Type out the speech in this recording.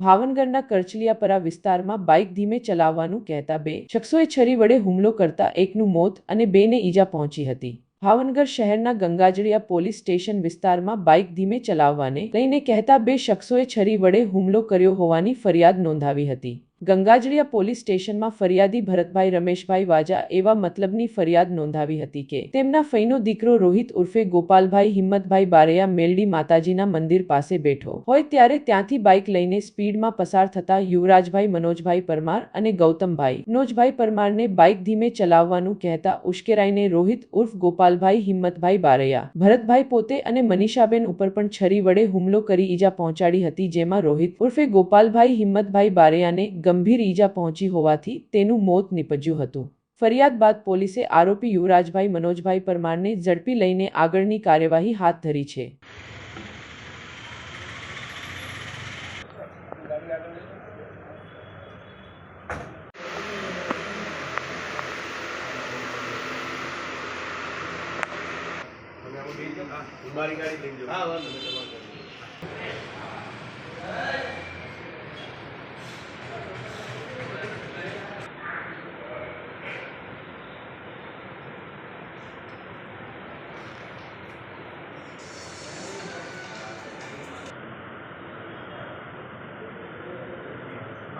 ભાવનગરના કરચલિયાપરા વિસ્તારમાં બાઇક ધીમે ચલાવવાનું કહેતા બે શખ્સોએ છરી વડે હુમલો કરતા એકનું મોત અને બેને ઈજા પહોંચી હતી. ભાવનગર શહેરના ગંગાજળિયા પોલીસ સ્ટેશન વિસ્તારમાં બાઇક ધીમે ચલાવવાને લઈને કહેતા બે શખ્સોએ છરી વડે હુમલો કર્યો હોવાની ફરિયાદ નોંધાવી હતી. ગંગાજળિયા પોલીસ સ્ટેશનમાં ફરિયાદી ભરતભાઈ રમેશભાઈ વાજા એવા મતલબની ફરિયાદ નોંધાવી હતી કે તેમના ફઈનો દીકરો રોહિત ઉર્ફે ગોપાલભાઈ હિંમતભાઈ બારૈયા મેલડી માતાજીના મંદિર પાસે બેઠો. હોય ત્યારે ત્યાંથી બાઇક લઈને સ્પીડમાં પસાર થતા યુવરાજભાઈ મનોજભાઈ પરમાર અને ગૌતમભાઈ. મનોજભાઈ પરમારને બાઇક ધીમે ચલાવવાનું કહેતા ઉશ્કેરાઈને રોહિત ઉર્ફ ગોપાલભાઈ હિંમતભાઈ બારૈયા. ભરતભાઈ પોતે અને મનીષાબેન ઉપર પણ છરી વડે હુમલો કરી ઈજા પહોંચાડી હતી જેમાં રોહિત ઉર્ફે ગોપાલભાઈ હિંમતભાઈ બારૈયાને ગંભીર ઈજા પહોંચી હોવાથી તેનું મોત નીપજ્યું હતું ફરિયાદ બાદ પોલીસે આરોપી યુવરાજભાઈ મનોજભાઈ પરમારને ઝડપી લઈને આગળની કાર્યવાહી હાથ ધરી છે. હું, વાંધો નહીં